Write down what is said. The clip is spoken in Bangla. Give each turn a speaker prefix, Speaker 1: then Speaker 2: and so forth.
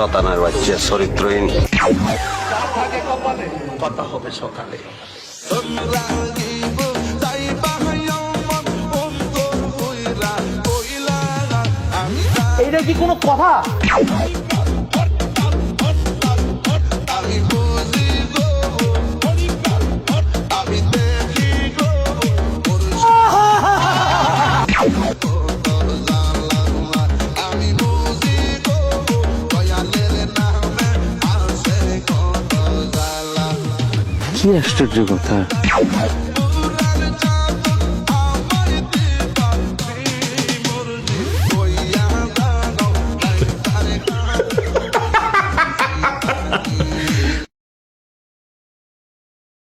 Speaker 1: শতানের বাচ্চা চরিত্রহীন।
Speaker 2: কথা হবে সকালে।
Speaker 3: এইটা কি কোনো কথা? কি আশ্চর্য কথা।